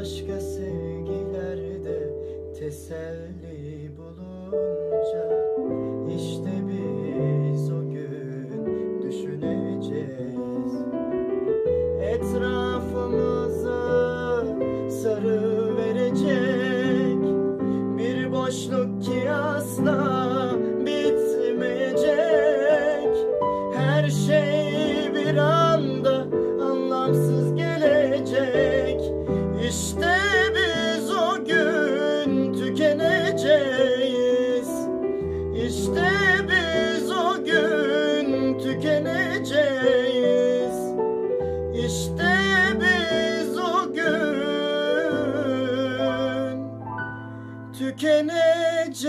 Başka sevgilerde teselli bulunca işte biz o gün düşüneceğiz. Etrafımıza sarı verecek Bir boşluk ki asla bitmeyecek. Her şey bir anda anlamsız tükeneceğiz İşte biz o gün tükeneceğiz. İşte biz o gün tükeneceğiz.